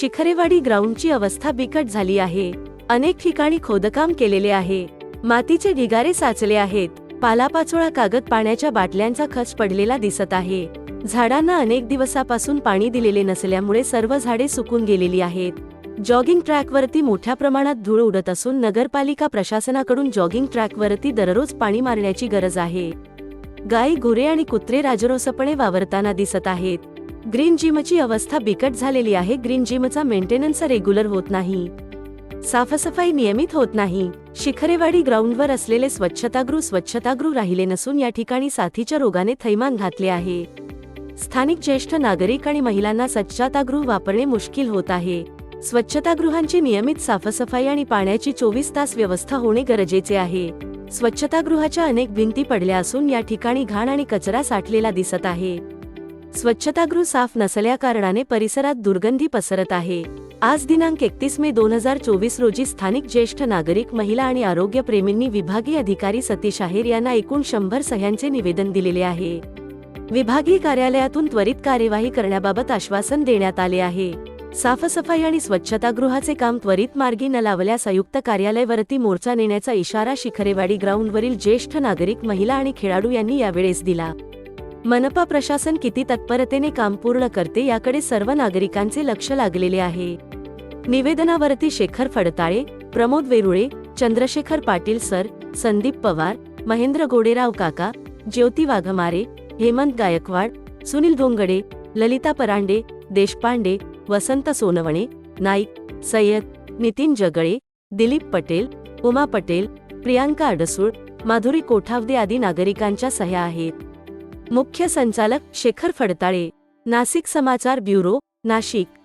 शिखरेवाडी ग्राउंडची अवस्था बिकट झाली आहे. अनेक ठिकाणी खोदकाम केलेले आहे. मातीचे ढिगारे साचले आहेत. पालापाचोळा कागद पाण्याच्या बाटल्यांचा खच पडलेला दिसत आहे. झाडांना अनेक दिवसापासून पाणी दिलेले नसल्यामुळे सर्व झाडे सुकून गेलेली आहेत. जॉगिंग ट्रॅकवरती मोठ्या प्रमाणात धूळ उडत असून नगरपालिका प्रशासनाकडून जॉगिंग ट्रॅकवरती दररोज पाणी मारण्याची गरज आहे. गायी गुरे आणि कुत्रे राजरोसपणे वावरताना दिसत आहेत. ग्रीन जिमची अवस्था बिकट झालेली आहे. ग्रीन जिमचा मेंटेनन्स रेग्युलर होत नाही. साफसफाई नियमित होत नाही. शिखरेवाडी ग्राउंडवर असलेले स्वच्छतागृह स्वच्छतागृह राहिले नसून या ठिकाणी साथीच्या रोगाने थैमान घातले आहे. स्थानिक ज्येष्ठ नागरिक आणि महिलांना स्वच्छतागृह वापरणे मुश्किल होत आहे. स्वच्छतागृहांची नियमित साफसफाई आणि पाण्याची चोवीस तास व्यवस्था होणे गरजेचे आहे. स्वच्छतागृहाच्या अनेक भिंती पडल्या असून या ठिकाणी घाण आणि कचरा साठलेला दिसत आहे. स्वच्छतागृह साफ नसल्या कारणाने परिसरात दुर्गंधी पसरत आहे. आज दिनांक एकतीस मे दोन हजार चोवीस रोजी स्थानिक ज्येष्ठ नागरिक महिला आणि आरोग्यप्रेमींनी विभागीय अधिकारी सतीश आहेर यांना एकूण शंभर सह्यांचे निवेदन दिलेले आहे. विभागीय कार्यालयातून त्वरित कार्यवाही करण्याबाबत आश्वासन देण्यात आले आहे. साफसफाई आणि स्वच्छतागृहाचे काम त्वरित मार्गी न लावल्यास संयुक्त कार्यालयवरती मोर्चा नेण्याचा इशारा शिखरेवाडी ग्राउंडवरील ज्येष्ठ नागरिक महिला आणि खेळाडू यांनी यावेळेस दिला. मनपा प्रशासन किती तत्परतेने काम पूर्ण करते याकडे सर्व नागरिकांचे लक्ष लागलेले आहे. निवेदनावरती शेखर फडताळे प्रमोद वेरुळे चंद्रशेखर पाटील सर संदीप पवार महेंद्र गोडेराव काका ज्योती वाघमारे हेमंत गायकवाड सुनील धोंगडे ललिता परांडे देशपांडे वसंत सोनवणे नाईक सय्यद नितीन जगळे दिलीप पटेल उमा पटेल प्रियांका अडसूळ माधुरी कोठावदे आदी नागरिकांच्या सह्या आहेत. मुख्य संचालक शेखर फडताळे. नाशिक समाचार ब्युरो नाशिक.